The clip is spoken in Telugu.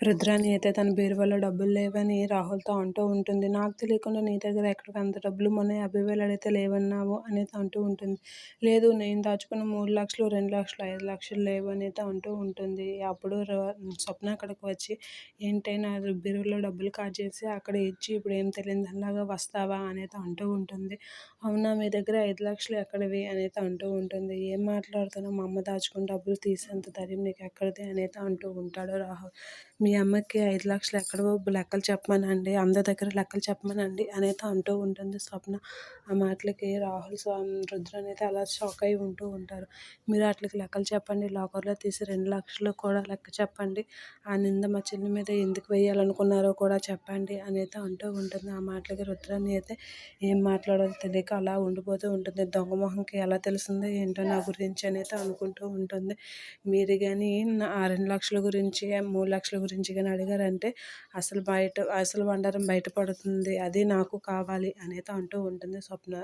రుద్రాని అయితే తన బీరువాలో డబ్బులు లేవని రాహుల్తో అంటూ ఉంటుంది. నాకు తెలియకుండా నీ దగ్గర ఎక్కడికి అంత డబ్బులు మొన్న యాభై వేలు అడిగితే లేవన్నావు అనేది అంటూ ఉంటుంది. లేదు నేను దాచుకున్న మూడు లక్షలు రెండు లక్షలు ఐదు లక్షలు లేవు అనేది అంటూ ఉంటుంది. అప్పుడు స్వప్న అక్కడికి వచ్చి ఏంటి నా బీరువాలో డబ్బులు కాట్ చేసి అక్కడ ఇచ్చి ఇప్పుడు ఏం తెలియదు అలాగా వస్తావా అనేది అంటూ ఉంటుంది. అవునా మీ దగ్గర ఐదు లక్షలు ఎక్కడివి అనేది అంటూ ఉంటుంది. ఏం మాట్లాడుతున్నావు? మా అమ్మ దాచుకున్న డబ్బులు తీసేంత ధైర్యం నీకు ఎక్కడిది? అనేది అంటూ ఉంటాడు రాహుల్. మీ అమ్మకి ఐదు లక్షలు ఎక్కడో లెక్కలు చెప్పమనండి అందరి దగ్గర లెక్కలు చెప్పమనండి అనేది అంటూ ఉంటుంది స్వప్న. ఆ మాటలకి రాహుల్ రుద్ర అనేది అలా షాక్ అయి ఉంటూ ఉంటారు. మీరు వాటికి లెక్కలు చెప్పండి లాకర్లో తీసి రెండు లక్షలు కూడా లెక్క చెప్పండి ఆ నింద మా చెల్లి మీద ఎందుకు వేయాలనుకున్నారో కూడా చెప్పండి అనేది అంటూ ఉంటుంది. ఆ మాటలకి రుద్రాన్ని అయితే ఏం మాట్లాడాలో తెలియక అలా ఉండిపోతూ ఉంటుంది. దొంగ మొహంకి ఎలా తెలిసిందో ఏంటో నా గురించి అనేది అనుకుంటూ ఉంటుంది. మీరు కానీ ఆ రెండు లక్షల గురించి మూడు లక్షల గురించి గురించి కానీ అడిగారంటే అసలు బయట అసలు బండారం బయటపడుతుంది అది నాకు కావాలి అనేది అంటూ ఉంటుంది స్వప్న